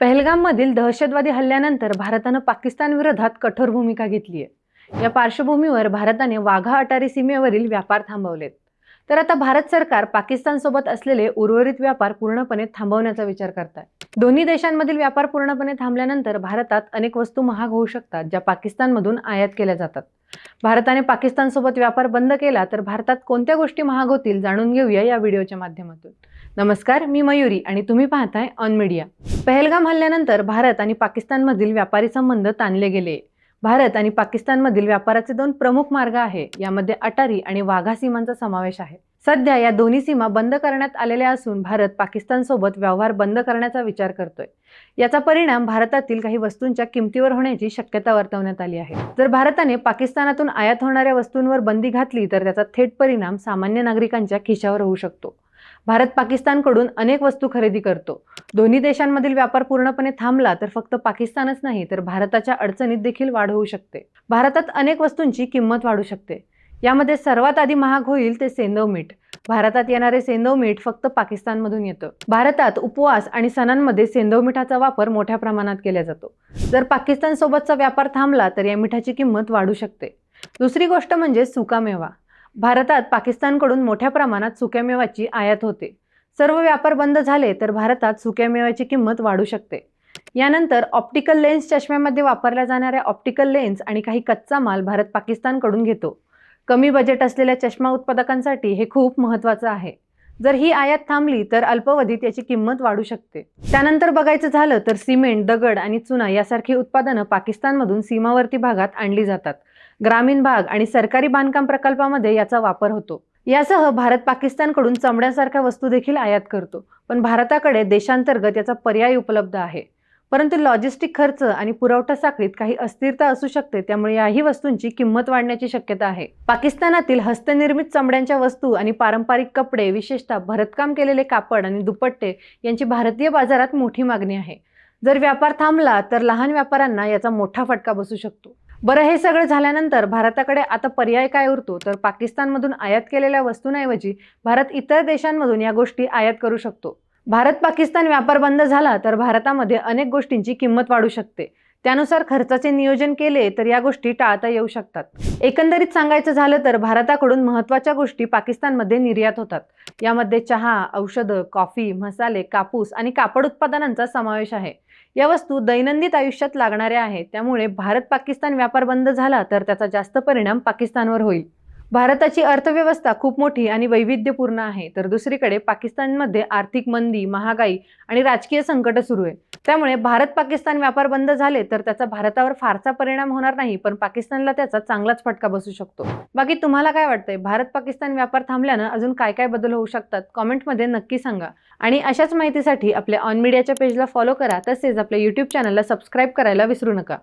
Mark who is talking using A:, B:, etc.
A: पहलगाममधील दहशतवादी हल्ल्यानंतर भारतानं पाकिस्तान विरोधात कठोर भूमिका घेतली आहे. या पार्श्वभूमीवर भारताने वाघा अटारी सीमेवरील व्यापार थांबवलेत. तर आता भारत सरकार पाकिस्तानसोबत असलेले उर्वरित व्यापार पूर्णपणे थांबवण्याचा विचार करत आहे दोन्ही देशांमधील व्यापार पूर्णपणे थांबल्यानंतर भारतात अनेक वस्तू महाग होऊ शकतात ज्या पाकिस्तानमधून आयात केल्या जातात. भारताने पाकिस्तानसोबत व्यापार बंद केला तर भारतात कोणत्या गोष्टी महाग होतील जाणून घेऊया या व्हिडिओच्या माध्यमातून. नमस्कार मी मयुरी आणि तुम्ही पाहताय ऑन मीडिया पहलगाम हल्ल्यानंतर भारत आणि पाकिस्तानमधील व्यापारी संबंध ताणले गेले. भारत आणि पाकिस्तानमधील व्यापाराचे दोन प्रमुख मार्ग आहे यामध्ये अटारी आणि वाघा सीमांचा समावेश आहे. सध्या या दोन्ही सीमा बंद करण्यात आलेल्या असून भारत पाकिस्तानसोबत व्यवहार बंद करण्याचा विचार करतोय. याचा परिणाम भारतातील काही वस्तूंच्या किमतीवर होण्याची शक्यता वर्तवण्यात आली आहे. जर भारताने पाकिस्तानातून आयात होणाऱ्या वस्तूंवर बंदी घातली तर त्याचा थेट परिणाम सामान्य नागरिकांच्या खिशावर होऊ शकतो. भारत पाकिस्तानकडून अनेक वस्तू खरेदी करतो. दोन्ही देशांमधील व्यापार पूर्णपणे थांबला तर फक्त पाकिस्तानच नाही तर भारताच्या अडचणीत देखील वाढ होऊ शकते. भारतात अनेक वस्तूंची किंमत वाढू शकते. यामध्ये सर्वात आधी महाग होईल ते सेंदव मीठ. भारतात येणारे सेंदव मीठ फक्त पाकिस्तानमधून येतं. भारतात उपवास आणि सणांमध्ये सेंदव मिठाचा वापर मोठ्या प्रमाणात केला जातो. जर पाकिस्तान सोबतचा व्यापार थांबला तर या मिठाची किंमत वाढू शकते. दुसरी गोष्ट म्हणजे सुकामेवा. भारतात पाकिस्तानकडून मोठ्या प्रमाणात सुक्यामेवाची आयात होते. सर्व व्यापार बंद झाले तर भारतात सुक्यामेव्याची किंमत वाढू शकते. यानंतर ऑप्टिकल लेन्स चष्म्यामध्ये वापरल्या जाणाऱ्या ऑप्टिकल लेन्स आणि काही कच्चा माल भारत पाकिस्तानकडून घेतो. कमी बजेट असलेल्या चष्मा उत्पादकांसाठी हे खूप महत्त्वाचं आहे. जर ही आयात थांबली तर अल्पवधीत याची किंमत वाढू शकते. त्यानंतर बघायचं झालं तर सिमेंट दगड आणि चुना यासारखी उत्पादनं पाकिस्तानमधून सीमावर्ती भागात आणली जातात. ग्रामीण भाग आणि सरकारी बांधकाम प्रकल्पामध्ये याचा वापर होतो. यासह भारत पाकिस्तानकडून चमड्यासारख्या वस्तू देखील आयात करतो. पण भारताकडे देशांतर्गत याचा पर्याय उपलब्ध आहे. परंतु लॉजिस्टिक खर्च आणि पुरवठा साखळीत काही अस्थिरता असू शकते त्यामुळे याही वस्तूंची किंमत वाढण्याची शक्यता आहे. पाकिस्तानातील हस्तनिर्मित चमड्यांच्या वस्तू आणि पारंपरिक कपडे विशेषतः भरतकाम केलेले कापड आणि दुपट्टे यांची भारतीय बाजारात मोठी मागणी आहे. जर व्यापार थांबला तर लहान व्यापाऱ्यांना याचा मोठा फटका बसू शकतो. बरं हे सगळं झाल्यानंतर भारताकडे आता पर्याय काय उरतो? तर पाकिस्तानमधून आयात केलेल्या वस्तूंऐवजी भारत इतर देशांमधून या गोष्टी आयात करू शकतो. भारत पाकिस्तान व्यापार बंद झाला तर भारतामध्ये अनेक गोष्टींची किंमत वाढू शकते. त्यानुसार खर्चाचे नियोजन केले तर या गोष्टी टाळता येऊ शकतात. एकंदरीत सांगायचं झालं तर भारताकडून महत्त्वाच्या गोष्टी पाकिस्तानमध्ये निर्यात होतात. यामध्ये चहा औषधं कॉफी मसाले कापूस आणि कापड उत्पादनांचा समावेश आहे. या वस्तू दैनंदिन आयुष्यात लागणाऱ्या आहेत. त्यामुळे भारत पाकिस्तान व्यापार बंद झाला तर त्याचा जास्त परिणाम पाकिस्तानवर होईल. भारताची अर्थव्यवस्था खूप मोठी आणि वैविध्यपूर्ण आहे. तर दुसरीकडे पाकिस्तानमध्ये आर्थिक मंदी महागाई आणि राजकीय संकट सुरू आहे. त्यामुळे भारत पाकिस्तान व्यापार बंद झाले तर त्याचा भारतावर फारसा परिणाम होणार नाही पण पाकिस्तानला त्याचा चांगलाच फटका बसू शकतो. बाकी तुम्हाला काय वाटतंय? भारत पाकिस्तान व्यापार थांबल्यानं अजून काय काय बदल होऊ शकतात? कॉमेंटमध्ये नक्की सांगा. आणि अशाच माहितीसाठी आपल्या ऑन मीडियाच्या पेजला फॉलो करा तसेच आपल्या यूट्यूब चॅनलला सबस्क्राईब करायला विसरू नका.